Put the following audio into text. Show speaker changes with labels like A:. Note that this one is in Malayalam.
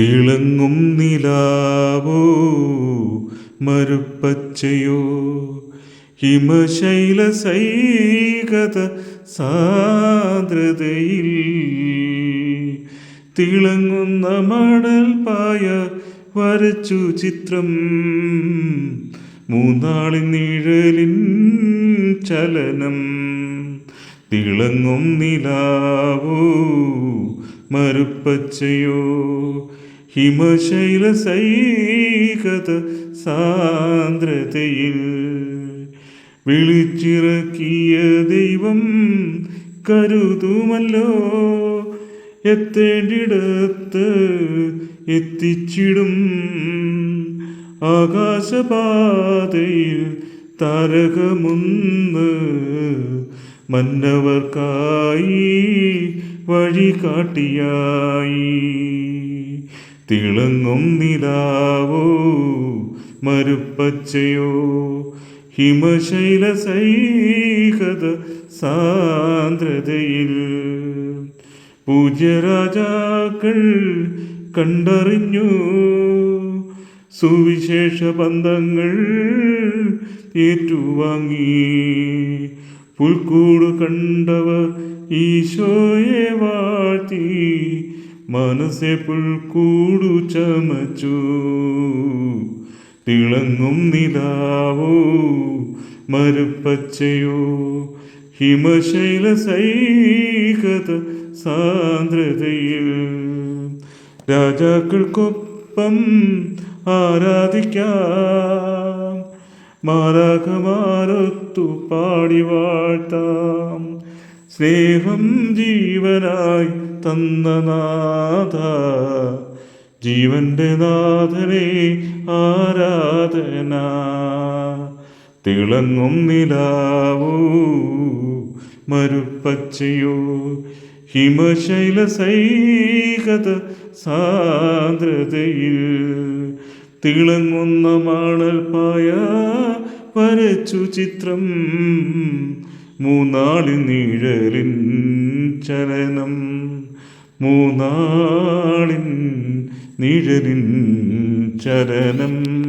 A: തിളങ്ങും നിലാവോ മരുപ്പച്ചയോ? ഹിമശൈല സൈകത സാന്ദ്രതയിൽ തിളങ്ങുന്ന മടൽ പായ വരച്ചു ചിത്രം. മൂന്നാളിൻ നിഴലിൻ ചലനം. തിളങ്ങും നിലാവോ മരുപ്പച്ചയോ? ഹിമശൈല സൈകത സാന്ദ്രതയിൽ വിളിച്ചിറക്കിയ ദൈവം കരുതുമല്ലോ. എത്തേണ്ടിടത്ത് എത്തിച്ചിടും ആകാശപാതയിൽ താരകമുന്ന് മന്നവർക്കായി വഴി കാട്ടിയായി തിളങ്ങും നിലാവോ മരുപ്പച്ചയോ. ഹിമശൈല സൈകത സാന്ദ്രതയിൽ പൂജ്യരാജാക്കൾ കണ്ടറിഞ്ഞു. സുവിശേഷ ബന്ധങ്ങൾ ഏറ്റുവാങ്ങി. പുൽക്കൂട് കണ്ടവർ ഈശോയെ വാഴ്ത്തി. മനസ്സെ പുൽക്കൂടു ചമച്ചു. തിളങ്ങും നിലാവോ മരുപ്പച്ചയോ. ഹിമശൈല സൈകത സാന്ദ്രതയിൽ രാജാക്കൾക്കൊപ്പം ആരാധിക്കാം. മാറാകമാരൊത്തു പാടി വാഴ്ത്താം. സ്നേഹം ജീവനായി തന്ന നാഥ. ജീവന്റെ നാഥനെ ആരാധന. തിളങ്ങും നിലാവൂ മരുപ്പച്ചയോ. ഹിമശൈല സൈകത സാന്ദ്രതയിൽ തിളങ്ങുന്ന മാണൽ പായ വരച്ചു ചിത്രം. മൂന്നാളിൻ നിഴലിൻ ചലനം മൂന്നാളിൻ നിഴലിൻ ചലനം.